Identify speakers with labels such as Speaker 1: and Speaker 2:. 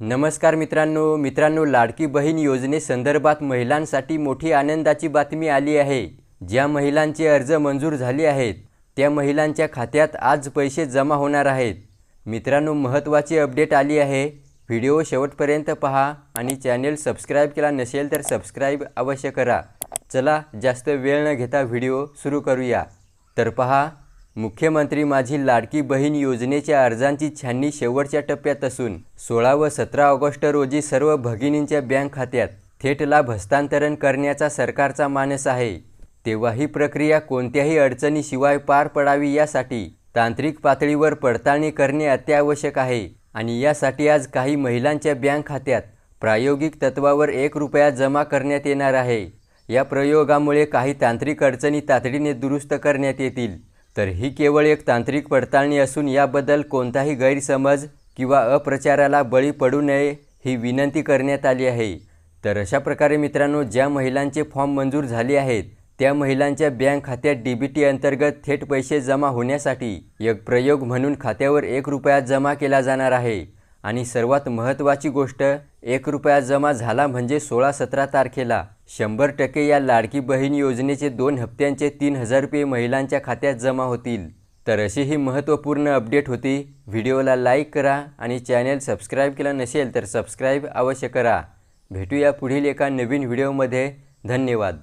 Speaker 1: नमस्कार मित्रांनो मित्रांनो लाडकी बहीण योजनेसंदर्भात महिलांसाठी मोठी आनंदाची बातमी आली आहे. ज्या महिलांचे अर्ज मंजूर झाले आहेत त्या महिलांच्या खात्यात आज पैसे जमा होणार आहेत. मित्रांनो महत्त्वाची अपडेट आली आहे. व्हिडिओ शेवटपर्यंत पहा आणि चॅनेल सबस्क्राईब केला नसेल तर सबस्क्राईब अवश्य करा. चला जास्त वेळ न घेता व्हिडिओ सुरू करूया. तर पहा मुख्यमंत्री माझी लाडकी बहीण योजनेच्या अर्जांची छाननी शेवटच्या टप्प्यात असून सोळा व सतरा ऑगस्ट रोजी सर्व भगिनींच्या बँक खात्यात थेट लाभ हस्तांतरण करण्याचा सरकारचा मानस आहे. तेव्हा ही प्रक्रिया कोणत्याही अडचणीशिवाय पार पडावी यासाठी तांत्रिक पातळीवर पडताळणी करणे अत्यावश्यक आहे आणि यासाठी आज काही महिलांच्या बँक खात्यात प्रायोगिक तत्वावर एक रुपया जमा करण्यात येणार आहे. या प्रयोगामुळे काही तांत्रिक अडचणी तातडीने दुरुस्त करण्यात येतील. तर ही केवळ एक तांत्रिक पडताळणी असून याबद्दल कोणताही गैरसमज किंवा अप्रचाराला बळी पडू नये ही विनंती करण्यात आली आहे. तर अशा प्रकारे मित्रांनो ज्या महिलांचे फॉर्म मंजूर झाले आहेत त्या महिलांच्या बँक खात्यात डी बी टी अंतर्गत थेट पैसे जमा होण्यासाठी एक प्रयोग म्हणून खात्यावर एक रुपया जमा केला जाणार आहे. आणि सर्वात महत्त्वाची गोष्ट एक रुपया जमा झाला म्हणजे सोळा सतरा तारखेला. शंभर टक्के या लाडकी बहीण योजनेचे दोन हप्त्यांचे तीन हजार रुपये महिलांच्या खात्यात जमा होतील. तर अशी ही महत्त्वपूर्ण अपडेट होती. व्हिडिओला लाईक करा आणि चॅनेल सबस्क्राईब केला नसेल तर सबस्क्राईब अवश्य करा. भेटूया पुढील एका नवीन व्हिडिओमध्ये. धन्यवाद.